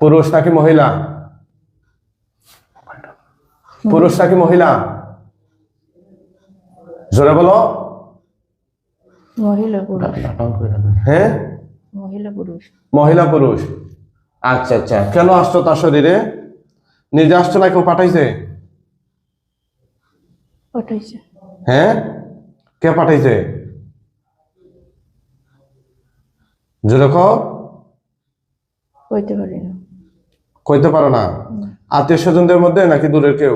পুরুষ নাকি মহিলা? পুরুষ নাকি মহিলা? জোরে বলো। মহিলা পুরুষ। হ্যাঁ? মহিলা পুরুষ। মহিলা পুরুষ। আচ্ছা আচ্ছা। কেন আসছো তার শরীরে? নিজে আসছো না কেউ পাঠাইছে? পাঠাইছে। হ্যাঁ? কে পাঠাইছে? জোরে কও। কইতে পারি না। কইতে পারো না? আত্মীয় স্বজনদের মধ্যে নাকি দূরের কেউ?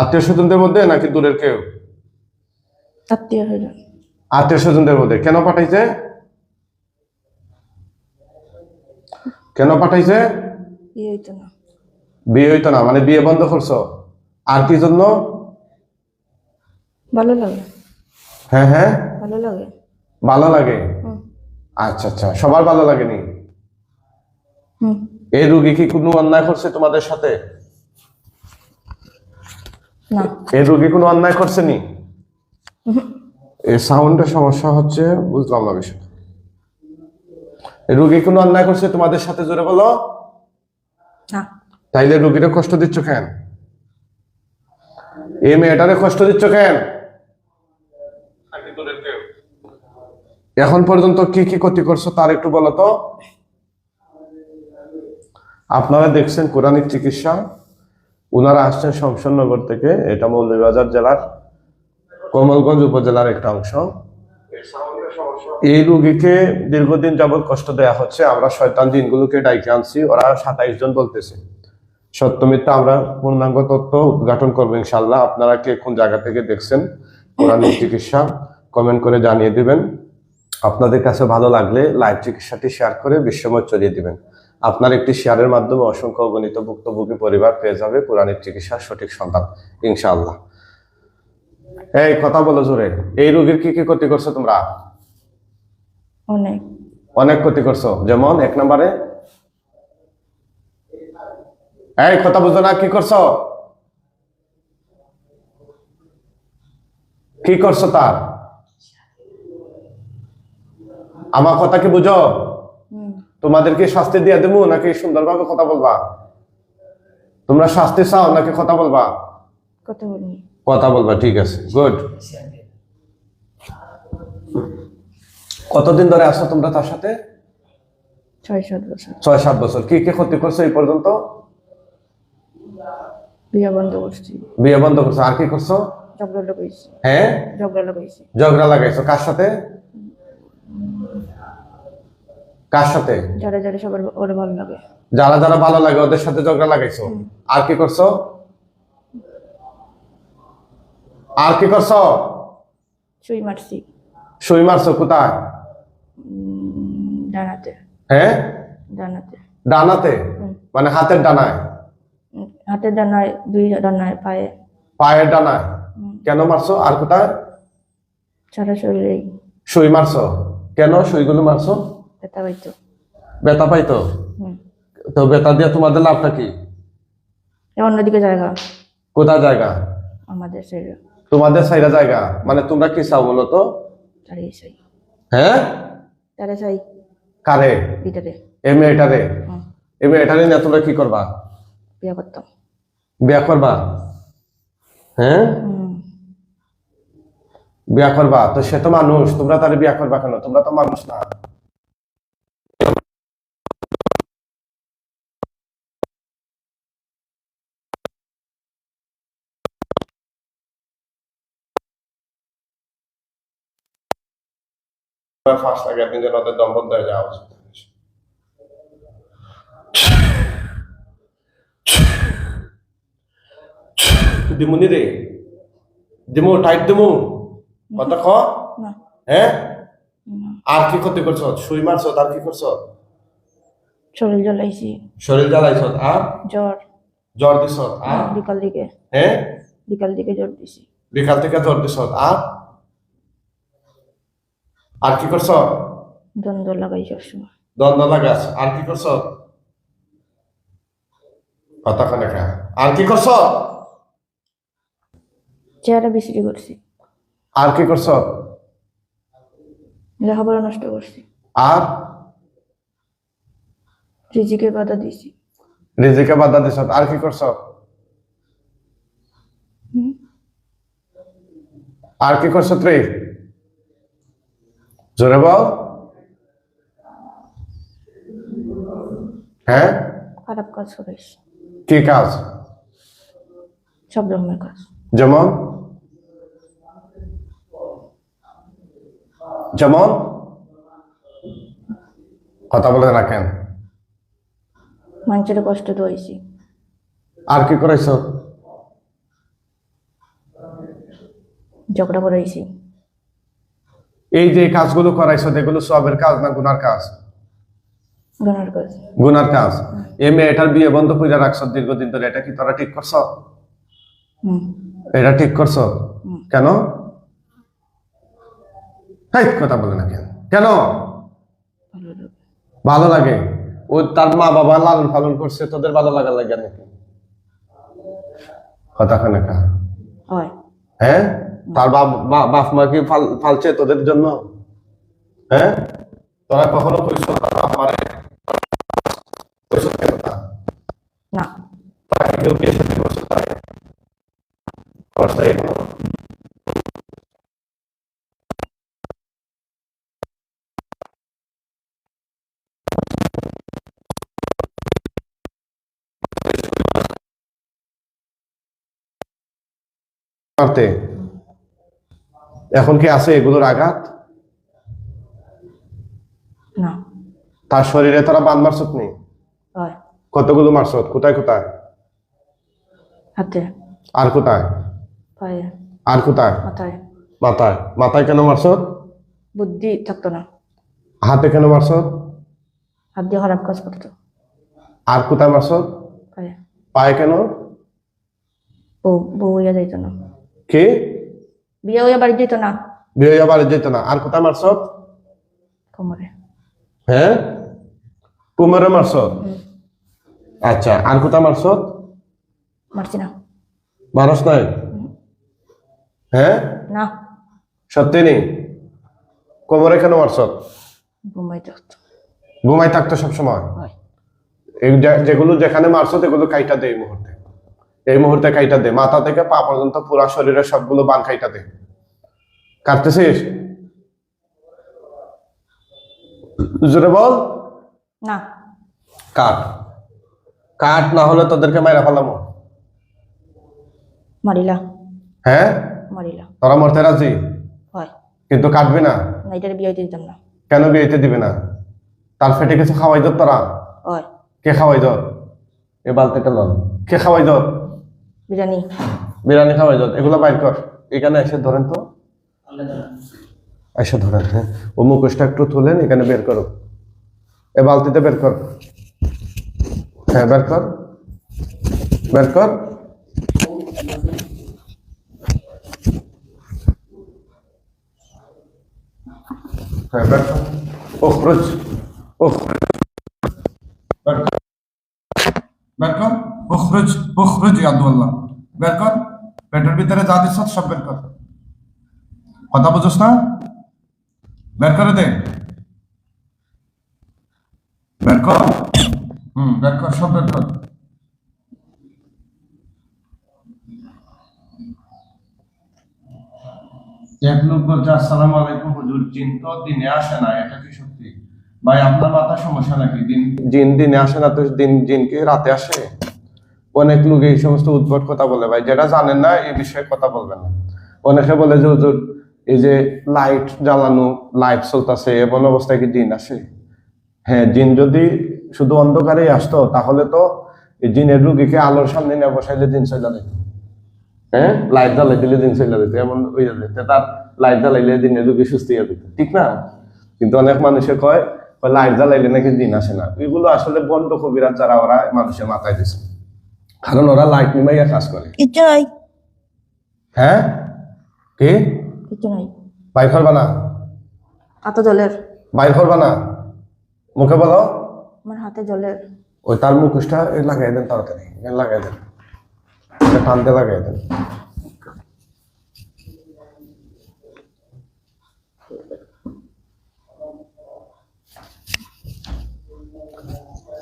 আত্মীয় স্বজনদের মধ্যে নাকি দূরের কেউ? আত্মীয় স্বজন আত্মীয় স্বজনদের মধ্যে। কেন পাঠাইছে? কেন পাঠাইছে? বিয়ে হইতো না। বিয়ে হইতো না মানে বিয়ে বন্ধ করছ। আর কি জন্য? ভালো লাগে? হ্যাঁ হ্যাঁ। ভালো লাগে? ভালো লাগে। আচ্ছা আচ্ছা সবার ভালো লাগেনি? হুম। এই রুগী কি কোনো অন্যায় করছে তোমাদের সাথে? না। এই রুগী কোনো অন্যায় করছে নি এই সাউন্ডের সমস্যা হচ্ছে বুঝলাম না বিষয় রুগী কোনো অন্যায় করছে তোমাদের সাথে জোরে বলো। না। তাইলে রুগীরে কষ্ট দিচ্ছ কেন? এই মেয়েটারে কষ্ট দিচ্ছ কেন? এখন পর্যন্ত কি কি ক্ষতি করছ তার একটু বলো তো। আপনারা দেখছেন কোরআনিক চিকিৎসা। ওনারা আসছেন শমশাননগর থেকে, এটা মৌলভীবাজার জেলার কমলগঞ্জ উপজেলার একটা অংশ। এই রুগীকে দীর্ঘদিন যাবৎ কষ্ট দেয়া হচ্ছে, আমরা শয়তান দিনগুলোকে ডাইকে আনছি, ওরা সাতাইশ জন বলতেছে। সত্য মিথ্যা আমরা পূর্ণাঙ্গ তথ্য উদ্ঘাটন করব ইনশাল্লাহ আপনারা কে কোন জায়গা থেকে দেখছেন কোরআনিক চিকিৎসা, কমেন্ট করে জানিয়ে দিবেন। আপনাদের কাছে ভালো লাগলে লাইভ চিকিৎসাটি শেয়ার করে বিশ্বময় ছড়িয়ে দিবেন। আপনার একটি শেয়ারের মাধ্যমে অসংখ্য অগণিত ভুক্তভোগী পরিবার পেয়ে যাবে কোরআনিক চিকিৎসার সঠিক সন্ধান ইনশাআল্লাহ। এই কথা বলো জোরে। এই রোগীর কি কি ক্ষতি করছ তোমরা? অনেক। অনেক ক্ষতি করছ। যেমন এক নম্বরে? এই কথা বুঝো না কি করছ? কি করছ তার? আমার কথা কি বুঝো? তোমাদেরকে শাস্তি দিয়ে দেবো নাকি সুন্দরভাবে কথা বলবা? তোমরা শাস্তি চাও নাকি কথা বলবা? কথা বলবা ঠিক আছে। গুড কতদিন ধরে আসো তোমরা তার সাথে? ছয় সাত বছর। ছয় সাত বছর। কি কি ক্ষতি করছ এই পর্যন্ত? বিয়ে বন্ধ করছি। বিয়ে বন্ধ করছ। আর কি করছ? ঝগড়া লাগাইছি। হ্যাঁ? ঝগড়া লাগাইছি। ঝগড়া লাগাইছো। কার সাথে? কার সাথে? যারা যারা সবার ওরা ভালো লাগে। যারা যারা ভালো লাগে ওদের সাথে ঝগড়া লাগাইছো? আর কি করছ? আর কি করছ? সুই মারছি। সুই মারছো কোথায়? ডানাতে। হ্যাঁ ডানাতে। ডানাতে? মানে হাতের ডানায়? হাতের ডানায় দুই ডানায় পায়ে। পায়ের ডানায়? কেন মারছো? আর কোথায়? সারা শরীরেই। সুই মারছো? কেন সুইগুলো মারছো? ব্যথা পাইতো। বেতা পাইতো? তো বেতা দিয়ে তোমাদের লাভটা কি? অন্যদিকে জায়গা। কোথায় জায়গা? আমাদের তোমাদের জায়গা? মানে তোমরা কি চাও বলো তো? হ্যাঁ? তারা চাই কারে? ভিতরে। এ মেয়েটারে? হুম, এ মেয়েটারে নিয়ে তোমরা কি করবা? বিয়ে করতাম। বিয়া করবা? হ্যাঁ? বিয়া করবা? তো সে তো মানুষ। তোমরা তারে বিয়া করবা কেন? তোমরা তো মানুষ না। ফাঁস লাগে একদিন যেন ওদের দম যাওয়া উচিত দিমুনি রে। দিমু টাইট দিমু। কথা খ? হ্যাঁ আর কি ক্ষতি করছ? সুই মারছ আর কি করছ? শরীর জ্বলাইছি। শরীর জ্বালাইছ আর? জ্বর। জ্বর দিছ আর? বিকাল দিকে। হ্যাঁ বিকাল দিকে জ্বর দিছি। বিকাল থেকে জ্বর দিছ আর? আর কি করছ? দ্বন্দ্ব লাগাই সবসময়। দ্বন্দ্ব লাগাস। আর কি করছ? কথা খা। আর কি করছ? চেহারা বিক্রি করছি। আর কি করছ? লেখাপড়া নষ্ট করছি। আর? রিজিকে বাধা দিছি রিজিকে বাধা দিছ। আর কি করছ? আর কি করছ তুই জোরে বল। হ্যাঁ? খারাপ কাজ করাইছি কি কাজ? সব ধর্মের কাজ। যেমন? যেমন? কথা বলে রাখেন। মানুষের কষ্ট দইছি। আর কি করাইছ? ঝগড়া করাইছি। এই যে কাজগুলো করাইছো এগুলো সবের কাজ না গুনার কাজ? গানের কাজ। এই মেয়েটার বিয়ে বন্ধ করে রাখছো দীর্ঘদিন ধরে এটা কি তোরা ঠিক করছ? এটা ঠিক করছ? কেন? কথা বলে না কেন? কেন? ভালো লাগে। ও তার মা বাবা লালন পালন করছে তোদের ভালো লাগা লাগে নাকি? কথা কানে? হ্যাঁ? তার বাপ মা কি ফাল- ফালছে তোদের জন্য হ্যাঁ তোরা কখনো কইছো বাপ মারে কইছো কেন তা? না তাকে কেউ বিয়ে শাদী করছে তাই? করছে এগুলো? এখন কি আছে এগুলোর আঘাত? না। তার শরীরে তারা বান মারছত নেই? কতগুলো মারছত কোথায় কোথায়? হাতে। আর কোথায়? পায়ে। আর কোথায়? মাথায়। মাথায়। মাথায় কেন মারছত বুদ্ধি থাকতো না। হাতে কেন মারছত হাত দিয়ে খারাপ কাজ করতো। আর কোথায় মারছত পায়ে। পায়ে কেন? বউ বউ যাইতো না। কি? বিয়ে হইয়া বাড়ি যেত না? বিয়ে বাড়ি যেত না। আর কোথায় মারছত কোমরে। হ্যাঁ? কুমারে আচ্ছা আর কোথায় মারছত মারছি না। মানুষ নাই? হ্যাঁ? না। সত্যি নেই কোমরে কেন ঘুমাই থাকতো ঘুমাই থাকতো সবসময়। যেগুলো যেখানে মারছত এগুলো কাইটা দেয় মুহূর্তে। এই মুহূর্তে কাইটা দে মাথা থেকে পা পর্যন্ত পুরো শরীরের সবগুলো বান কাইটা দে। কাটতেছিস? জোরে বল। না। কাট। কাট না হলে তোদেরকে মাইরা ফেলামো। মারিলা। হ্যাঁ? মারিলা। তোরা মরতে রাজি? হয়। কিন্তু কাটবি না। না এটার বিয়ে হইতে দিতাম না। কেন বিয়েতে দিবে না? তার ফেটে কিছু খাওয়াই দর তোরা। হয়। কে খাওয়াই দর এ বালতিটা লন। কে খাওয়াই দর বিরিয়ানি। বিরিয়ানি খাওয়াই দর এগুলো বাইর কর। এখানে এসে ধরেন তো। এসে ধরেন হ্যাঁ। ও মুখোশটা একটু তুলেন এখানে বের করো। এ বালতিতে বের কর। হ্যাঁ বের কর। বের কর। হ্যাঁ বের কর। বের কর। বের কর। ওখরুজ ওখরুজ ইয়াদুল্লাহ বের কর। পেটের ভিতরে যা দিচ্ছ সব বের কর। কথা বুঝোস না? বের করে দে। বের কর। হুম বের কর সব বের কর। এক লোক বলছে আসসালামু আলাইকুম হুজুর জিন তো দিনে আসে না এটা কি সত্যি? ভাই আপনার মাথা সমস্যা নাকি দিন? জিন দিনে আসে না তো দিন জিন কি রাতে আসে? অনেক লোক এই সমস্ত উদ্ভট কথা বলে ভাই, যেটা জানেন না, এই বিষয়ে কথা বলবেন না। অনেকে বলে যে, হুজুর, এই যে লাইট জ্বালানো লাইট চলতেছে, এমন অবস্থায় কি দিন আসে? হ্যাঁ দিন যদি শুধু অন্ধকারেই আসতো, তাহলে তো এই জিনের রুগীকে আলোর সামনে নিয়ে বসাইলে দিন চলে যেত হ্যাঁ লাইট জ্বালাই দিলে দিন চলে যেত এমন ওই যেত তার লাইট জ্বালাইলে দিনের রুগী সুস্থ হয়ে যেত ঠিক না? কিন্তু অনেক মানুষে কয় লাইট জ্বালাইলে নাকি দিন আসে না? এগুলো আসলে বন্ধ কবিরাজ যারা, ওরা মানুষের মাথায় দিছে। কারণ ওরা লাইট নিমাইয়া কাজ করে। কিচ্ছু হ্যাঁ? কি? কিচ্ছু নাই। বাইর করবা জলের। বাইর বানা মুখে বলো। আমার হাতে জলের। ওই তার মুখোশটা লাগাই দেন তাড়াতাড়ি লাগাই দেন। টানতে লাগাই দেন।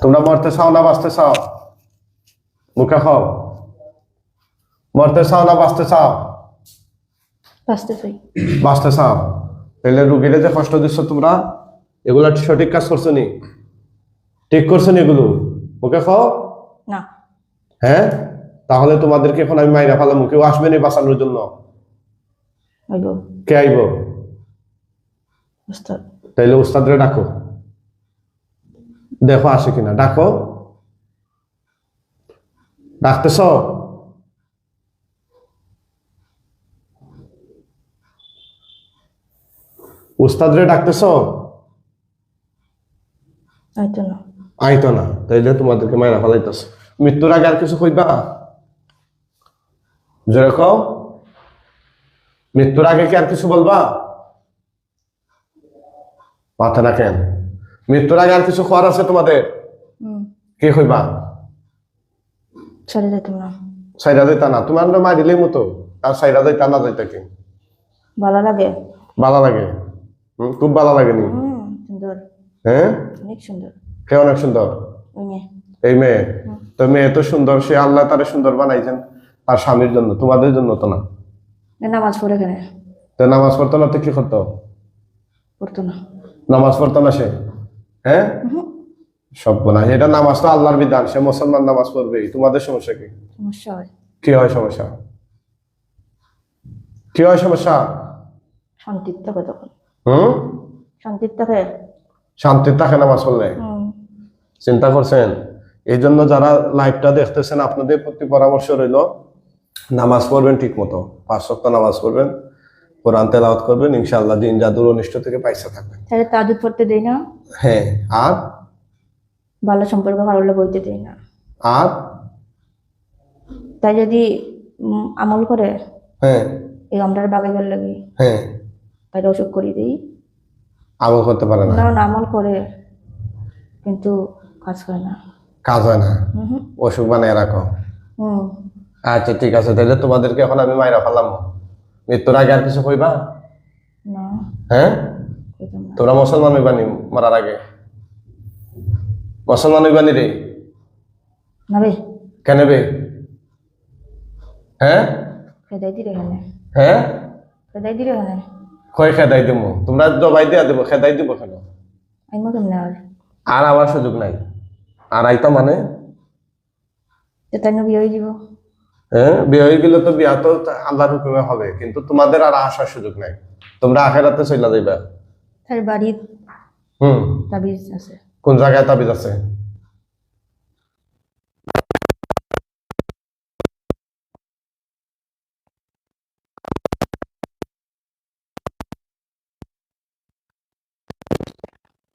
তোমরা মরতে চাও না বাঁচতে চাও? মুখে খাও। মরতে চাও না বাঁচতে চাও? বাঁচতে চাই। বাঁচতে চাও? তাহলে রুগীরে যে কষ্ট দিচ্ছ তোমরা এগুলো সঠিক কাজ করছ নি? ঠিক করছ নি এগুলো? মুখে খাও? না। হ্যাঁ? তাহলে তোমাদেরকে এখন আমি মাইরা ফেলাম কেউ আসবে নি বাঁচানোর জন্য? কে আইব? তাইলে উস্তাদরে ডাকো। দেখো আসে কিনা। ডাকো। ডাকতেছ? উস্তাদরে ডাকতেছ? আইতো না। তাইলে তোমাদেরকে মায়েরা ফেলাইতেছ। মৃত্যুর আগে আর কিছু কইবা? জোরে কও। মৃত্যুর আগে কি আর কিছু বলবা? মাথা না কেন মৃত্যুর আগে আর কিছু খাওয়ার আছে তোমাদের? কি কইবা? ছেড়ে যেতাম না সাইরা দিতা না তোমার না মারিলেই মতো আর সাইরা দিতা না যাইতা কি? ভালো লাগে? ভালো লাগে? খুব ভালো লাগে নি সুন্দর। হ্যাঁ? অনেক সুন্দর। কে অনেক সুন্দর? এই মেয়ে। তো মেয়ে তো সুন্দর সে আল্লাহ তারে সুন্দর বানাইছেন। তার স্বামীর জন্য তোমাদের জন্য তো না। নামাজ পড়ে এখানে তো নামাজ পড়তো না তো কি করতো? পড়তো না। নামাজ পড়তো না সে? হ্যাঁ? সব না এটা নামাজ তো আল্লাহর বিধান সে মুসলমান নামাজ পড়বে তোমাদের সমস্যা কি? সমস্যা হয়। কি হয় সমস্যা? কি হয় সমস্যা? শান্তির থাকে তখন। হুম? শান্তির থাকে? শান্তির থাকে নামাজ পড়লে? চিন্তা করছেন? এই জন্য যারা লাইভটা দেখতেছেন আপনাদের প্রতি পরামর্শ রইল নামাজ পড়বেন ঠিক মতো পাঁচ সপ্তাহ নামাজ পড়বেন কোরআন তেলাওয়াত করবেন ইনশাআল্লাহ দিন জাদুর অনিষ্ট থেকে পয়সা থাকবেন তাহলে তাজুদ পড়তে দেই না? হ্যাঁ আর? ভালো সম্পর্ক ভালো বইতে দেই না। আর? তাই যদি আমল করে হ্যাঁ। এই আমরার বাগে গেল লাগে হ্যাঁ। তাহলে ওষুধ করি দিই। আমল করতে পারে না। না আমল করে কিন্তু কাজ করে না। কাজ হয় না। অসুখ বানিয়ে রাখো। হুম। আচ্ছা ঠিক আছে তাহলে তোমাদেরকে এখন আমি মাইরা ফেলাম। মৃত্যুর আগে আর কিছু কইবা? না। হ্যাঁ? তোরা মুসলমান হইবানি মরার আগে? মুসলমান হইবানি রে কেন বে হ্যাঁ? খেদাই হ্যাঁ? খেদাই কয় খেদাই দিব? তোমরা জবাই দিয়া দেবো খেদাই দিব কেন? আইমো কেমনে আর আর আমার সুযোগ নাই। আর আইতা মানে? তাই বিয়ে হয়ে যাব। হ্যাঁ বিয়ে হয়ে গেলে তো বিয়া তো আল্লাহর হুকুমে হবে কিন্তু তোমাদের আর আসার সুযোগ নাই। তোমরা আখেরাতে চলে যাইবা। তার বাড়ির হুম। তাবিজ আছে। কোন জায়গায় তাবিজ আছে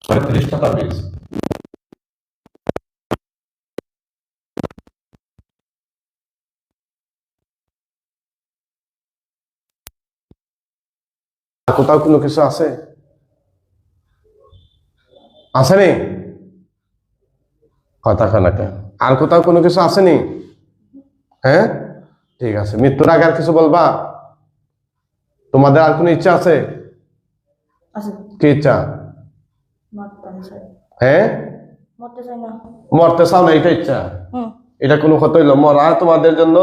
ছয়ত্রিশটা তাবিজ আর কোথাও কোনো কিছু আছে আসেনি? কথা খানাকে আর কোথাও কোনো কিছু আসেনি? হ্যাঁ? ঠিক আছে। মৃত্যুর আগে আর কিছু বলবা? তোমাদের আর কোনো ইচ্ছা আছে? কি ইচ্ছা? হ্যাঁ? মরতে চাও না এটা ইচ্ছা? এটা কোনো কথা হইল? মরা তোমাদের জন্য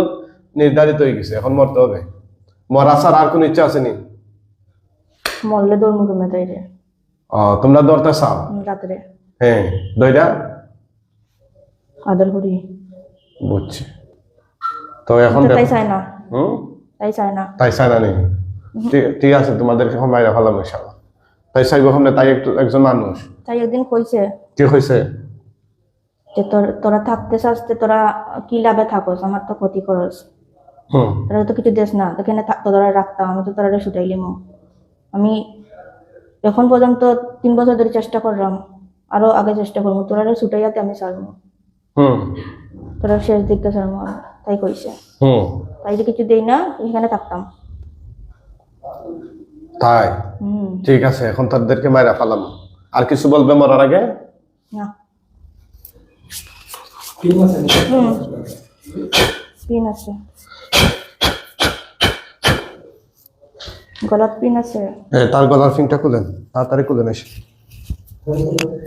নির্ধারিত হয়ে গেছে। এখন মরতে হবে। মরা ছাড়া আর কোনো ইচ্ছা আসেনি? মরলে দৌড় তোমরা দরতে চাও? হুম, রাত্রে। হ্যাঁ দইটা? আদর করি বুঝছি। তো এখন তাই চাই না। হুম? তাই চাই না। তাই চাই না নেই ঠিক- আছে তোমাদেরকে এখন বাইরে ভালো ইনশাল্লাহ তাই চাইব সামনে তাই একটু একজন মানুষ। তাই একদিন কইছে। কি হয়েছে যে তোর তোরা থাকতে চাচ্ছে তোরা কি লাভে থাকোস আমার তো ক্ষতি করস। হুম। তোরা তো কিছু দেশ না তো কেন থাকতো তোরা রাখতাম আমি তো তোরা ছুটাইলিম আমি এখন পর্যন্ত তিন বছর ধরে চেষ্টা করলাম আরও আগে চেষ্টা করব। তোরা ছুটাইয়াতে আমি ছাড়বো। তোরা শেষ দিকটা ছাড়বো তাই কইছে। তাই যে কিছু দেই না এখানে থাকতাম। তাই? হুম। ঠিক আছে এখন তাদেরকে মাইরা ফেলাম। আর কিছু বলবে মরার আগে? না। হুম। পিন আছে। গলাত পিন আছে? হ্যাঁ তার গলার পিনটা খুলেন। তাড়াতাড়ি খুলেন এসে।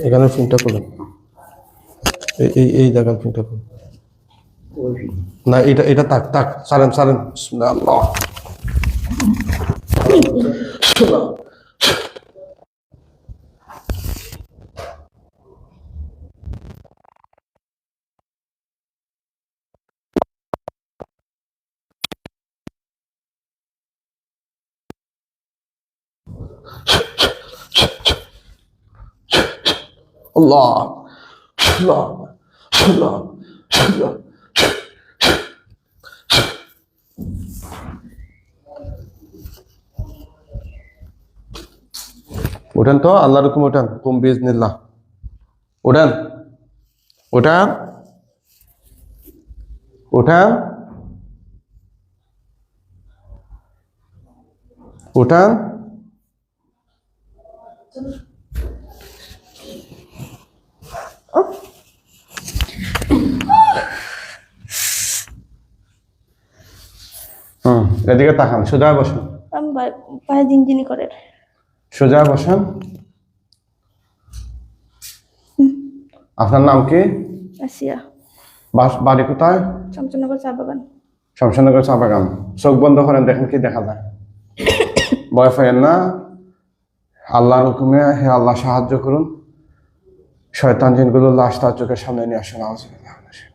এখানে পিনটা খুলেন। এই- এই এই জায়গা পিনটা খুলুন। না, এটা এটা তাক তাক। সারেন সারেন। আল্লাহ আল্লাহ আল্লাহ আল্লাহ আল্লাহ উঠেন তো আল্লাহর হুকুম উঠেন। হুকুম বিজনিল্লাহ উঠেন। উঠেন। উঠেন। উঠেন। হুম এদিকে তাকান সোজা বসুন। আমি পায়ে জিনজিনি করে। সোজা বসেন। আপনার নাম কি? আসিয়া। বাড়ি কোথায়? চমচনগর চা বাগান। শমশানগর চা বাগান। চোখ বন্ধ করেন দেখেন কি দেখা যায়। ভয় পাইয়েন না। আল্লাহর হুকুমে হে আল্লাহ সাহায্য করুন। শয়তান জিনগুলো লাশ তার চোখের সামনে নিয়ে শাইতানির রাজিম।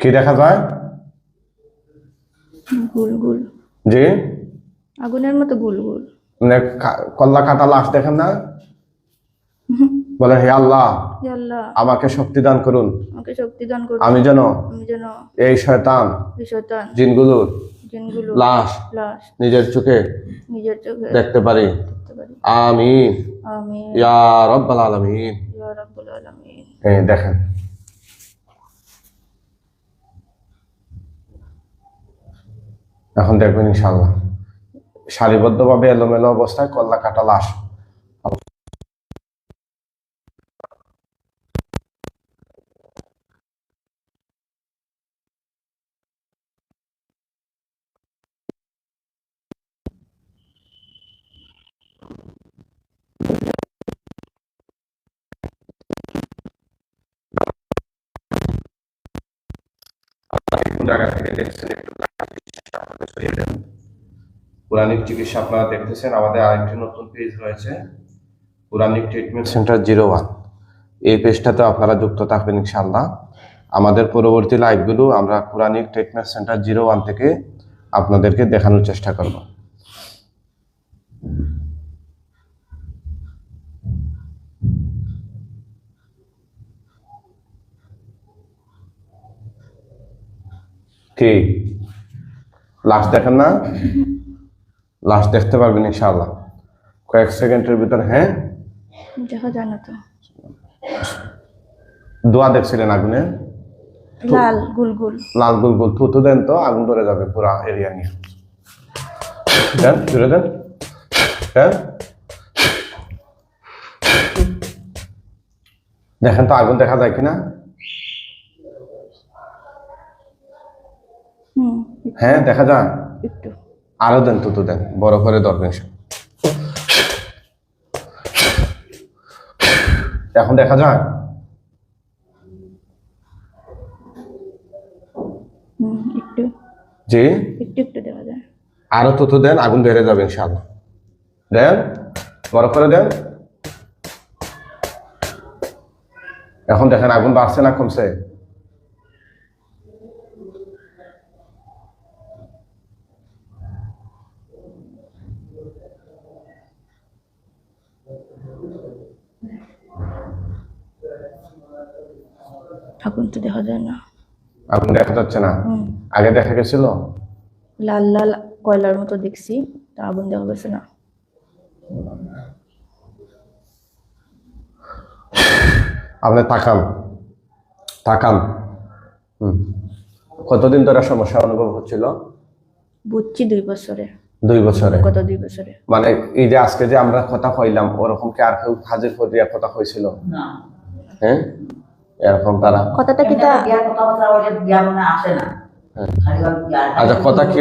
কি দেখা যায় গুল গুল। জি? আগুনের মতো গুল গুল মানে কল্লা কাটা লাশ দেখেন না? বলে হে আল্লাহ আমাকে শক্তি দান করুন। আমাকে শক্তি দান করুন। আমি যেন আমি যেন এই শয়তান এই শয়তান জিনগুলোর জিনগুলো লাশ লাশ নিজের চোখে নিজের চোখে দেখতে পারি। দেখতে আমিন। আমি ইয়া রব্বাল আলামিন। ইয়া রাব্বুল আলামিন। এই দেখেন। এখন দেখবেন ইনশাল্লাহ সারিবদ্ধভাবে এলোমেলো অবস্থায় কল্লা কাটা লাশ জায়গা থেকে দেখছেন একটু। পুরানিক চিকিৎসা আপনারা দেখতেছেন, আমাদের আরেকটি নতুন পেজ রয়েছে Puranik treatment centre zero one এই পেজটাতে আপনারা যুক্ত থাকবেন ইনশাল্লাহ আমাদের পরবর্তী লাইভগুলো আমরা Puranik treatment centre zero one থেকে আপনাদেরকে দেখানোর চেষ্টা করব। কি? লাস্ট দেখেন না? লাস্ট দেখতে পারবেন ইনশাআল্লাহ। কয়েক সেকেন্ডের ভিতর হ্যাঁ? দেখা যায় না তো। দোয়া দেখছিলেন আগুনে? লাল গুল গুল। লাল গুল গুল। থুতু দেন তো আগুন ধরে যাবে পুরা এরিয়া নিয়ে। দেন জুড়ে দেন। দেন। দেখেন তো আগুন দেখা যায় কিনা? হ্যাঁ দেখা যায়। একটু। আরও দেন থুতু দেন বড় করে ধরবেন এখন দেখা যায় একটু। জি? একটু একটু দেখা যায়। আরও থুতু দেন আগুন ধরে যাবে ইনশাআল্লাহ। দেন বড় করে দেন। এখন দেখেন আগুন বাড়ছে না কমছে। এখন তো দেখা যায় না। এখন দেখা যাচ্ছে না? আগে দেখা গেছিল? লাল লাল কয়লার মতো দেখছি তা আগুন দেখা গেছে না। আপনি তাকান তাকান। কতদিন ধরে সমস্যা অনুভব হচ্ছিল? বুঝছি দুই বছরে। দুই বছরে? কত দুই বছরে। মানে এই যে আজকে যে আমরা কথা কইলাম ওরকম কি আর কেউ হাজির করে কথা কইছিল? না। হ্যাঁ? এরকম তারা। কথাটা কি তা হ্যাঁ। আচ্ছা কথা কি